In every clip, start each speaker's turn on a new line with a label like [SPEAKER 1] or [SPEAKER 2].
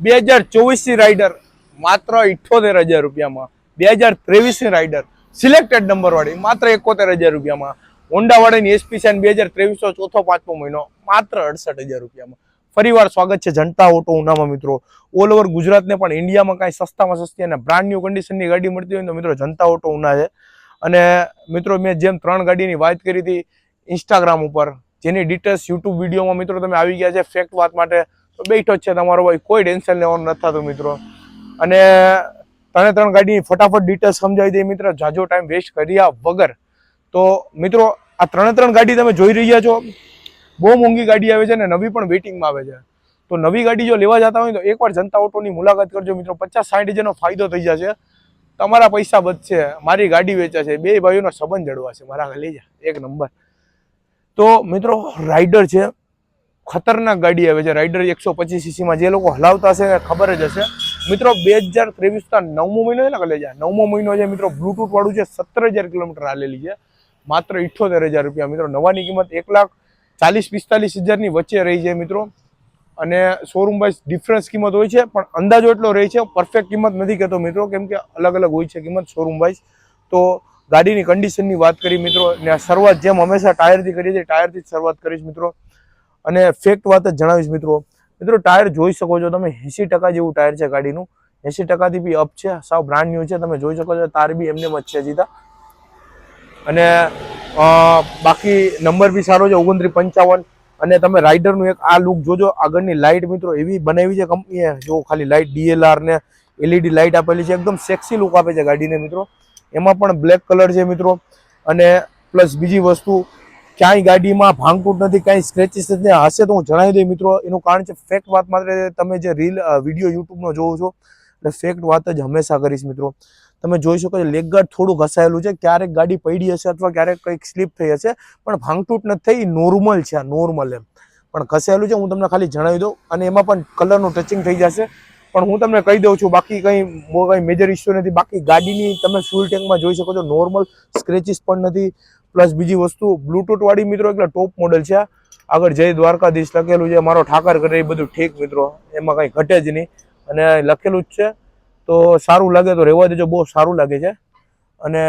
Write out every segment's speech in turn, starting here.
[SPEAKER 1] બે હજાર ચોવીસની રાઇડર માત્ર ઇઠ્ઠોતેર હજાર રૂપિયામાં, બે હજાર ત્રેવીસની રાઇડર સિલેક્ટેડ નંબરવાળી માત્ર એકોતેર હજાર રૂપિયામાં હોન્ડા વાળાની એસપી સાઇન બે હજાર ત્રેવીસનો ચોથો પાંચમો મહિનો માત્ર અડસઠ હજાર રૂપિયામાં. ફરીવાર સ્વાગત છે જનતા ઓટો ઉનામાં મિત્રો. ઓલ ઓવર ગુજરાતને પણ ઇન્ડિયામાં કાંઈ સસ્તામાં સસ્તી અને બ્રાન્ડ ન્યૂ કન્ડિશનની ગાડી મળતી હોય તો મિત્રો જનતા ઓટો ઉના છે. અને મિત્રો મેં જેમ ત્રણ ગાડીની વાત કરી હતી ઇન્સ્ટાગ્રામ ઉપર, જેની ડિટેલ્સ યુટ્યુબ વિડીયોમાં મિત્રો તમે આવી ગયા છે. ફેક્ટ વાત માટે બેઠો છે તમારો ભાઈ. કોઈ ટેન્શન લેવાનું નથી થતું મિત્રો. અને ત્રણે ત્રણ ગાડીની ફટાફટ ડિટેલ્સ સમજાવી દઈએ મિત્રો. જાજો ટાઈમ વેસ્ટ કર્યા વગર. તો મિત્રો, આ ત્રણે ત્રણ ગાડી તમે જોઈ રહ્યા છો. બહુ મોંઘી ગાડી આવે છે અને નવી પણ વેઇટિંગમાં આવે છે. તો નવી ગાડી જો લેવા જતા હોય તો એકવાર જનતા ઓટોની મુલાકાત કરજો મિત્રો. પચાસ સાઠ હજારનો ફાયદો થઈ જશે. તમારા પૈસા બચશે. મારી ગાડી વેચાશે બે ભાઈઓનો સંબંધ જળવાશે મારા લઈ જા. એક નંબર. તો મિત્રો રાઇડર છે. ખતરનાક ગાડી આવે છે. રાઇડર એકસો પચીસ સીસીમાં જે લોકો હલાવતા હશે એને ખબર જ હશે. મિત્રો, બે હજાર ત્રેવીસના નવમો મહિનો છે ને કલે નવમો મહિનો છે, મિત્રો બ્લુટૂથ વાળું છે સત્તર હજાર કિલોમીટર હાલેલી છે. માત્ર ઇઠ્ઠોતેર હજાર રૂપિયા, મિત્રો. નવાની કિંમત એક લાખ ચાલીસ પિસ્તાલીસ હજારની વચ્ચે રહી છે, મિત્રો. અને શોરૂમ વાઇઝ ડિફરન્સ કિંમત હોય છે, પણ અંદાજો એટલો રહે છે પરફેક્ટ કિંમત નથી કહેતો, મિત્રો. કેમ કે અલગ અલગ હોય છે કિંમત શોરૂમ વાઇઝ તો ગાડીની કન્ડિશનની વાત કરી, મિત્રો, ને શરૂઆત જેમ હંમેશા ટાયરથી કરીએ છીએ ટાયરથી જ શરૂઆત કરીશ, મિત્રો. અને ફેક્ટ વાત જ જણાવીશ મિત્રો. મિત્રો ટાયર જોઈ શકો છો તમે એંસી ટકા જેવું ટાયર છે ગાડીનું. એંસી ટકાથી બી અપ છે, સાવ બ્રાન્ડ ન્યૂ છે, તમે જોઈ શકો છો, તાર બી એમને જ છે જીતા અને બાકી નંબર બી સારો છે, ઓગણત્રીસ પંચાવન. અને તમે રાઇડરનું એક આ લુક જોજો, આગળની લાઇટ મિત્રો એવી બનાવી છે કંપનીએ જો ખાલી લાઇટ ડીએલઆર ને એલઈડી લાઇટ આપેલી છે, એકદમ સેક્સી લુક આપે છે ગાડીને મિત્રો. એમાં પણ બ્લેક કલર છે મિત્રો. અને પ્લસ બીજી વસ્તુ ક્યાંય ગાડીમાં ભાંગતૂટ નથી કાંઈ સ્ક્રેચીસ નથી. હશે તો હું જણાવી દઈ મિત્રો, એનું કારણ છે ફેક્ટ વાત માત્ર તમે જે રીલ વીડિયો યુટ્યુબનો જોવો છો, એટલે ફેક્ટ વાત જ હંમેશા કરીશ મિત્રો. તમે જોઈ શકો છો લેગગાર્ડ થોડું ઘસાયેલું છે, ક્યારેક ગાડી પડી હશે અથવા ક્યારેક કંઈક સ્લીપ થઈ હશે, પણ ભાંગતૂટ નથી થઈ નોર્મલ છે, આ નોર્મલ એમ. પણ ઘસાયેલું છે, હું તમને ખાલી જણાવી દઉં, અને એમાં પણ કલરનું ટચિંગ થઈ જશે. પણ હું તમને કહી દઉં છું, બાકી કંઈ કંઈ મેજર ઇસ્યુ નથી. બાકી ગાડીની તમે ફ્યુલ ટેન્કમાં જોઈ શકો છો નોર્મલ સ્ક્રેચીસ પણ નથી. પ્લસ બીજી વસ્તુ બ્લુટૂથ વાળી મિત્રો એટલે ટોપ મોડલ છે. આગળ જય દ્વારકાધીશ લખેલું છે, મારો ઠાકર કરે એ બધું ઠીક મિત્રો. એમાં કંઈ ઘટે જ નહીં. અને લખેલું જ છે. તો સારું લાગે તો રહેવા દેજો, બહુ સારું લાગે છે. અને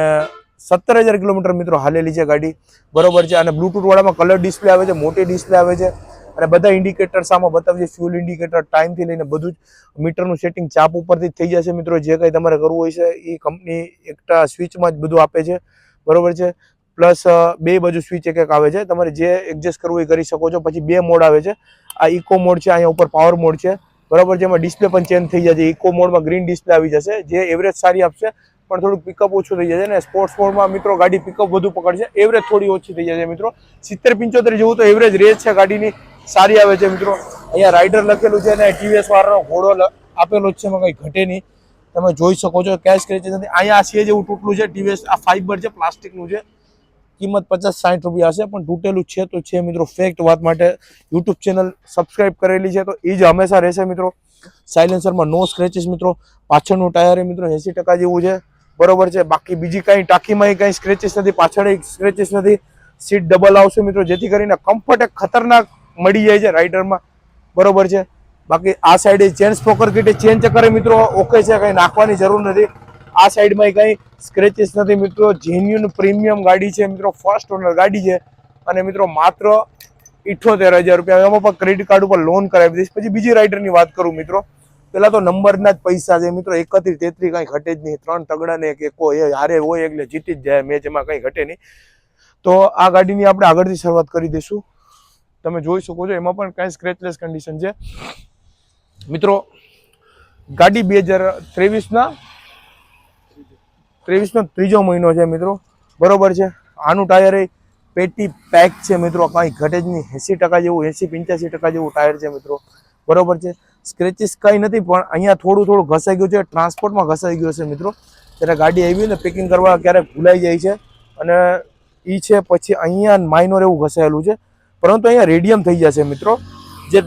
[SPEAKER 1] સત્તર હજાર કિલોમીટર મિત્રો હાલેલી છે ગાડી. બરોબર છે. અને બ્લુટૂથવાળામાં કલર ડિસ્પ્લે આવે છે, મોટી ડિસ્પ્લે આવે છે. અને બધા ઇન્ડિકેટર્સ આમાં બતાવશે ફ્યુલ ઇન્ડિકેટર ટાઈમથી લઈને બધું જ મીટરનું સેટિંગ ચાપ ઉપરથી થઈ જશે મિત્રો. જે કંઈ તમારે કરવું હોય છે એ કંપની એકટા સ્વિચમાં જ બધું આપે છે. બરોબર છે. પ્લસ બે બાજુ સ્વિચ એક એક આવે છે. તમારે જે એડજસ્ટ કરવું એ કરી શકો છો. પછી બે મોડ આવે છે. આ ઇકો મોડ છે, અહીંયા ઉપર પાવર મોડ છે. બરાબર જેમાં ડિસ્પ્લે પણ ચેન્જ થઈ જશે. ઇકો મોડમાં ગ્રીન ડિસ્પ્લે આવી જશે. જે એવરેજ સારી આપશે, પણ થોડુંક પિકઅપ ઓછું થઈ જશે. અને સ્પોર્ટ્સ મોડમાં મિત્રો ગાડી પિકઅપ વધુ પકડશે. એવરેજ થોડી ઓછી થઈ જશે મિત્રો. સિત્તેર પંચોતેર જેવું તો એવરેજ રેજ છે ગાડીની. સારી આવે છે મિત્રો. અહીંયા રાઇડર લખેલું છે અને ટીવીએસ વાળાનો ઘોડો આપેલો જ છે, એમાં કંઈ ઘટે નહીં. તમે જોઈ શકો છો. કેશ કરી છે અહીંયા આ છે જેવું તૂટલું છે. ટીવીએસ આ ફાઈબર છે પ્લાસ્ટિકનું છે. કિંમત પચાસ સાઠ રૂપિયા હશે, પણ તૂટેલું છે તો છે મિત્રો ફેક્ટ વાત માટે યુટ્યુબ ચેનલ સબસ્ક્રાઇબ કરેલી છે તો એ જ હંમેશા રહેશે મિત્રો. સાયલેન્સરમાં નો સ્ક્રેચીસ મિત્રો. પાછળનું ટાયર એ મિત્રો એંસી ટકા જેવું છે. બરોબર છે? બાકી બીજી કાંઈ ટાંકીમાં કાંઈ સ્ક્રેચીસ નથી, પાછળ સ્ક્રેચીસ નથી. સીટ ડબલ આવશે મિત્રો, જેથી કરીને કમ્ફર્ટ ખતરનાક મળી જાય છે રાઇડરમાં બરોબર છે? બાકી આ સાઈડે ચેન સ્પોકર કીટે ચેન ચક્કરે મિત્રો. ઓકે છે, કંઈ નાખવાની જરૂર નથી. આ સાઈડમાં કંઈ સ્ક્રેચિસ નથી. મિત્રો જેન્યુન પ્રીમિયમ ગાડી છે મિત્રો ફર્સ્ટ ઓનર ગાડી છે. અને મિત્રો, માત્ર ઇઠોતેર હજાર રૂપિયા. એમાં પણ ક્રેડિટ કાર્ડ ઉપર લોન કરાવી દઈશ. પછી બીજી રાઇડરની વાત કરું મિત્રો. પેલા તો નંબરના જ પૈસા છે મિત્રો. એકત્રીસ, તેત્રીસ કાંઈ ઘટે જ નહીં. ત્રણ તગડા ને એકો એ હારે હોય એટલે જીતી જ જાય. મેચ એમાં કંઈ ઘટે નહીં. તો આ ગાડીની આપણે આગળથી શરૂઆત કરી દઈશું. તમે જોઈ શકો છો, એમાં પણ કાંઈ સ્ક્રેચલેસ કન્ડિશન છે. મિત્રો, ગાડી બે હજાર ત્રેવીસના ત્રેવીસનો ત્રીજો મહિનો છે મિત્રો. બરોબર છે? આનું ટાયર એ પેટી પેક છે મિત્રો. કાંઈ ઘટે જ નહીં. એંસી ટકા જેવું, એંસી પંચ્યાસી ટકા જેવું ટાયર છે મિત્રો. બરોબર છે? સ્ક્રેચીસ કંઈ નથી, પણ અહીંયા થોડું થોડું ઘસાઈ ગયું છે. ટ્રાન્સપોર્ટમાં ઘસાઈ ગયું છે મિત્રો. ત્યારે ગાડી આવી ને પેકિંગ કરવા ક્યારેક ભૂલાઈ જાય છે. અને એ છે પછી અહીંયા માઇનોર એવું ઘસાયેલું છે. પરંતુ અહીંયા રેડિયમ થઈ જશે મિત્રો. જે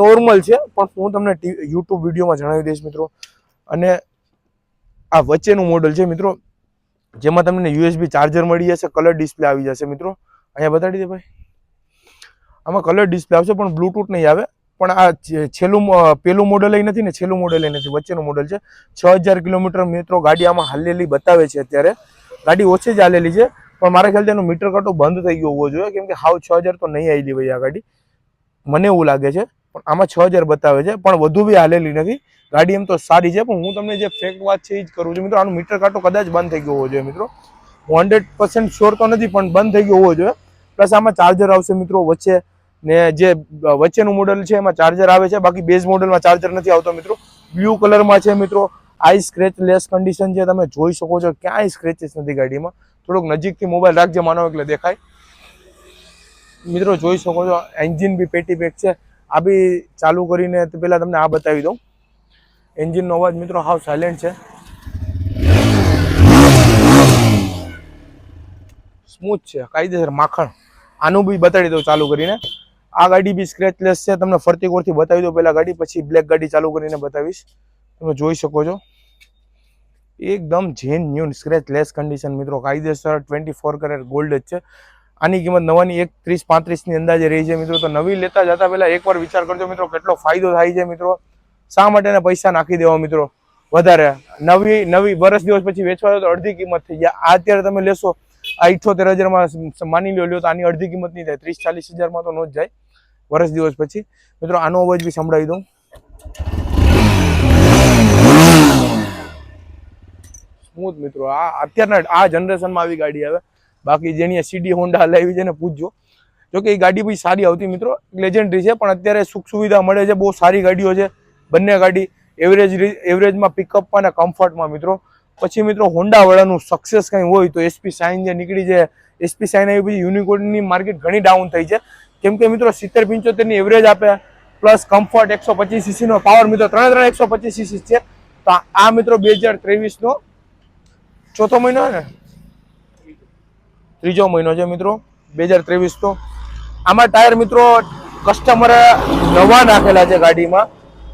[SPEAKER 1] નોર્મલ છે, પણ હું તમને યુટ્યુબ વિડીયોમાં જણાવી દઈશ મિત્રો. અને આ વચ્ચેનું મોડલ છે મિત્રો, જેમાં તમને યુએસબી ચાર્જર મળી જશે કલર ડિસ્પ્લે આવી જશે મિત્રો. અહીંયા બતાડી દે ભાઈ. આમાં કલર ડિસ્પ્લે આવશે, પણ બ્લૂટૂથ નહીં આવે. પણ આ છેલ્લું પેલું મોડલ નથી ને, છેલ્લું મોડલ નથી, વચ્ચેનું મોડલ છે. છ હજાર કિલોમીટર મિત્રો ગાડી આમાં હાલેલી બતાવે છે અત્યારે. ગાડી ઓછી જ હાલેલી છે, પણ મારા ખ્યાલથી એનું મીટર કાંટો બંધ થઈ ગયો હોવો જોઈએ, કેમ કે હાવ છ હજાર તો નહીં આવી ભાઈ આ ગાડી. મને એવું લાગે છે. પણ આમાં છ હજાર બતાવે છે, પણ વધુ બી હાલેલી નથી. ગાડી એમ તો સારી છે, પણ હું તમને જે ફેક વાત છે એ જ કરું છું. મિત્રો, આનું મીટર કાંટો કદાચ બંધ થઈ ગયો હોવો જોઈએ, મિત્રો. હું હંડ્રેડ પર્સન્ટ શ્યોર તો નથી, પણ બંધ થઈ ગયો હોવો જોઈએ. પ્લસ આમાં ચાર્જર આવશે, મિત્રો, વચ્ચે ને જે વચ્ચેનું મોડલ છે, એમાં ચાર્જર આવે છે. બાકી બેઝ મોડલમાં ચાર્જર નથી આવતો, મિત્રો. બ્લુ કલરમાં છે, મિત્રો. આઈ સ્ક્રેચ લેસ કન્ડિશન છે. તમે જોઈ શકો છો, ક્યાંય સ્ક્રેચીસ નથી ગાડીમાં. થોડુંક નજીકથી મોબાઈલ રાખજે, માનો એટલે દેખાય. મિત્રો, જોઈ શકો છો એન્જિન બી પેટી પેક છે. આ બી ચાલુ કરીને પહેલા તમને આ બતાવી દઉં. એન્જિનનો અવાજ મિત્રો હાવ સાયલેન્ટ છે. સ્મૂથ છે, કાયદેસર માખણ. આનું બી બતાવી દઉં ચાલુ કરીને. આ ગાડી બી સ્ક્રેચલેસ છે, તમને ફરતી કોરથી બતાવી દઉં પહેલાં ગાડી, પછી બ્લેક ગાડી ચાલુ કરીને બતાવીશ. તમે જોઈ શકો છો. એકદમ જેન ન્યૂ સ્ક્રેચલેસ કન્ડિશન મિત્રો, કાયદેસર ટ્વેન્ટી ફોર કરેટ ગોલ્ડ જ છે. આની કિંમત નવાની એક ત્રીસ પાંત્રીસની અંદાજે રહી છે મિત્રો. તો નવી લેતા જતા પહેલાં એકવાર વિચાર કરજો મિત્રો, કેટલો ફાયદો થાય છે મિત્રો. શા માટે પૈસા નાખી દેવા મિત્રો? વધારે. નવી નવી વર્ષ દિવસ પછી વેચવા તો અડધી કિંમત થઈ જાય. આ અત્યારે તમે લેશો, આ ઇઠોતેર હજારમાં માની લો લ્યો તો આની અડધી કિંમત નહીં થાય. ત્રીસ, ચાલીસ હજારમાં તો ન જ જાય વર્ષ દિવસ પછી. મિત્રો, આનો અવાજ બી સંભળાવી દઉં. સ્મૂથ મિત્રો. આ, અત્યારના, આ જનરેશનમાં આવી ગાડી આવે. બાકી જેની સીડી હોન્ડા લાવી છે ને પૂછજો. જોકે એ ગાડી બી સારી આવતી મિત્રો લેજેન્ડરી છે, પણ અત્યારે સુખ સુવિધા મળે છે, બહુ સારી ગાડીઓ છે, બંને ગાડી એવરેજ એવરેજમાં પિકઅપમાં અને કમ્ફર્ટમાં મિત્રો. પછી મિત્રો હોન્ડાવાળાનું સક્સેસ કંઈ હોય તો એસપી સાઇન જે નીકળી છે એસપી સાઇન આવી પછી યુનિકોર્નની માર્કેટ ઘણી ડાઉન થઈ છે. કેમ કે મિત્રો સિત્તેર પંચોતેરની એવરેજ આપે પ્લસ કમ્ફર્ટ એકસો પચીસ સીસીનો પાવર મિત્રો, ત્રણે ત્રણ એકસો પચીસ સીસી છે. તો આ- મિત્રો બે હજાર ત્રેવીસનો ચોથો મહિનો ને? ત્રીજો મહિનો છે મિત્રો, બે હજાર ત્રેવીસ તો. આમાં ટાયર મિત્રો કસ્ટમરે નવા નાખેલા છે ગાડીમાં.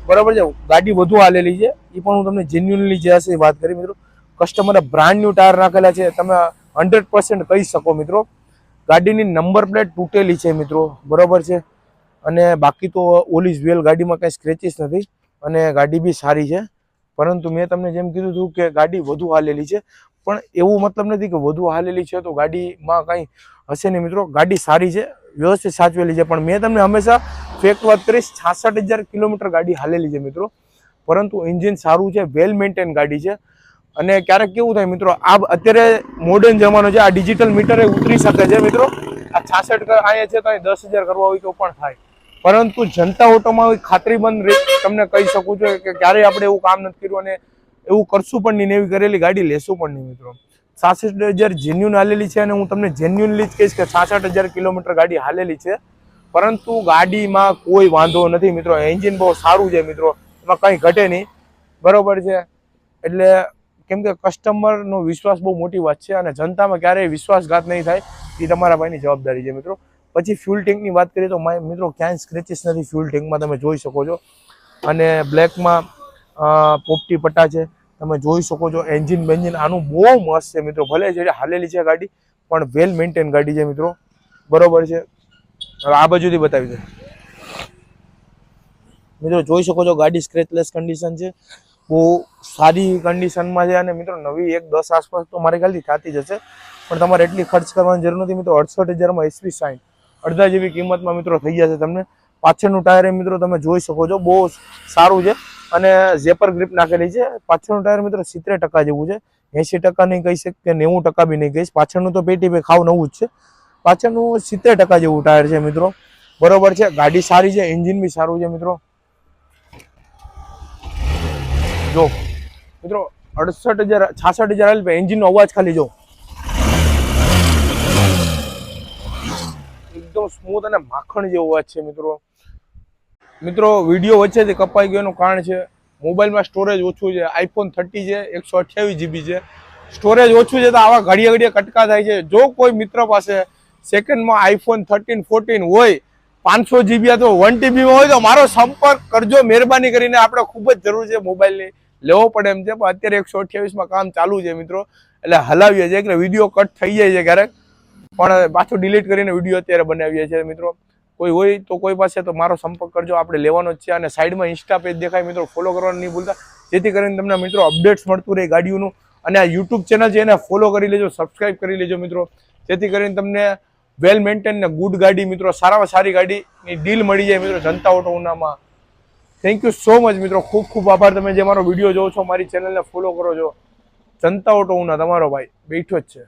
[SPEAKER 1] બરાબર છે? ગાડી વધુ હાલેલી છે. એ પણ હું તમને જેન્યુનલી જે હશે વાત કરી મિત્રો. કસ્ટમરે બ્રાન્ડ ન્યુ ટાયર નાખેલા છે. તમે હંડ્રેડ પર્સન્ટ કહી શકો મિત્રો. ગાડીની નંબર પ્લેટ તૂટેલી છે મિત્રો. બરાબર છે? અને બાકી તો ઓલી ઇઝ વેલ ગાડીમાં કાંઈ સ્ક્રેચીસ નથી. અને ગાડી બી સારી છે. પરંતુ મેં તમને જેમ કીધું હતું કે ગાડી વધુ હાલેલી છે. પણ એવું મતલબ નથી કે વધુ હાલેલી છે તો ગાડીમાં કાંઈ હશે નહીં મિત્રો. ગાડી સારી છે, વ્યવસ્થિત સાચવેલી છે, પણ મેં તમને હંમેશા ફેક વાત કરીશ, છાસઠ હજાર કિલોમીટર ગાડી હાલેલી છે મિત્રો. પરંતુ એન્જિન સારું છે વેલ મેન્ટેન ગાડી છે. અને ક્યારેક કેવું થાય મિત્રો, આ અત્યારે મોડર્ન જમાનો છે, આ ડિજિટલ મીટરે ઉતરી શકે છે મિત્રો. આ છાસઠ અહીંયા છે તો અહીં દસ હજાર કરવા હોય તો પણ થાય. પરંતુ જનતા ઓટોમાં ખાતરીબંધ તમને કહી શકું છું કે ક્યારેય આપણે એવું કામ નથી કર્યું અને એવું કરશું પણ નહીં એવી કરેલી ગાડી લેશું પણ નહીં મિત્રો. સાસઠ હજાર જેન્યુન હાલેલી છે અને હું તમને જેન્યુનલી જ કહીશ કે સાસઠ હજાર કિલોમીટર ગાડી હાલેલી છે. પરંતુ ગાડીમાં કોઈ વાંધો નથી મિત્રો. એન્જિન બહુ સારું છે મિત્રો. એમાં કંઈ ઘટે નહીં. બરોબર છે? એટલે કેમ કે કસ્ટમરનો વિશ્વાસ બહુ મોટી વાત છે અને જનતામાં ક્યારેય વિશ્વાસઘાત નહીં થાય. એ તમારા ભાઈની જવાબદારી છે મિત્રો. પછી ફ્યુલ ટેન્કની વાત કરીએ તો મિત્રો ક્યાંય સ્ક્રેચિસ નથી ફ્યુલ ટેન્કમાં તમે જોઈ શકો છો. અને બ્લેકમાં પોપટી પટ્ટા છે. તમે જોઈ શકો છો એન્જિન બેન્જિન આનું બહુ મસ્ત છે મિત્રો. ભલે છે હાલેલી છે ગાડી, પણ વેલ મેન્ટેન ગાડી છે મિત્રો. બરોબર છે? આ બાજુથી બતાવી દે. મિત્રો, જોઈ શકો છો ગાડી સ્ક્રેચલેસ કન્ડિશન છે. બહુ સારી કન્ડિશનમાં છે અને મિત્રો, નવી એક દસ આસપાસ તો મારે ખ્યાલથી થતી જ હશે. પણ તમારે એટલી ખર્ચ કરવાની જરૂર નથી મિત્રો. અડસઠ હજારમાં એસપી સાઈન. અડધા જેવી કિંમતમાં મિત્રો થઈ જશે તમને. પાછળનું ટાયર મિત્રો તમે જોઈ શકો છો. બહુ સારું છે. અને ઝેપર ગ્રીપ નાખેલી છે, પાછળનું ટાયર મિત્રો સિત્તેર ટકા જેવું છે. એંશી ટકા નહીં કહી શકે, કે નેવું ટકા બી નહીં કહીશ પાછળનું તો પેટી પે ખાવ નવું જ છે. પાછળનું સિત્તેર ટકા જેવું ટાયર છે મિત્રો. બરોબર છે? ગાડી સારી છે એન્જિન બી સારું છે મિત્રો. જો, મિત્રો, અડસઠ હજાર, છાસઠ હજાર હાલ એન્જિનનો અવાજ ખાલી જો. એકદમ સ્મૂથ અને માખણ જેવો અવાજ છે મિત્રો. મિત્રો, વીડિયો વચ્ચેથી કપાઈ ગયો એનું કારણ છે, મોબાઈલમાં સ્ટોરેજ ઓછું છે આઈફોન થર્ટી છે, એકસો અઠ્યાવીસ જીબી છે. સ્ટોરેજ ઓછું છે તો આવા ઘડીએ ઘડીએ કટકા થાય છે. જો કોઈ મિત્ર પાસે સેકન્ડમાં આઈફોન થર્ટીન ફોર્ટીન હોય, પાંચસો જીબી અથવા વન ટીબીમાં હોય તો મારો સંપર્ક કરજો. મહેરબાની કરીને આપણે ખૂબ જ જરૂર છે મોબાઈલની લેવો પડે એમ છે. પણ અત્યારે એકસો અઠ્યાવીસમાં કામ ચાલુ છે મિત્રો. એટલે હલાવીએ છીએ. એટલે વીડિયો કટ થઈ જાય છે ક્યારેક. પણ પાછું ડિલીટ કરીને વીડિયો અત્યારે બનાવીએ છીએ મિત્રો. કોઈ હોય તો કોઈ પાસે તો મારો સંપર્ક કરજો. આપણે લેવાનો જ છે અને સાઈડમાં ઇન્સ્ટા પેજ દેખાય, મિત્રો. ફોલો કરવાનું નહીં ભૂલતા. જેથી કરીને તમને, મિત્રો અપડેટ્સ મળતું રહે ગાડીઓનું. અને આ યુટ્યુબ ચેનલ છે એને ફોલો કરી લેજો સબસ્ક્રાઇબ કરી લેજો, મિત્રો. જેથી કરીને તમને વેલ મેન્ટેન ને ગુડ ગાડી, મિત્રો, સારામાં સારી ગાડીની ડીલ મળી જાય, મિત્રો, જનતા ઓટો ઉનામાં થેન્ક યુ સો મચ મિત્રો. ખૂબ ખૂબ આભાર તમે જે મારો વીડિયો જોવો છો, મારી ચેનલને ફોલો કરો છો. જનતા ઓટો ઉના તમારો ભાઈ બેઠો જ છે.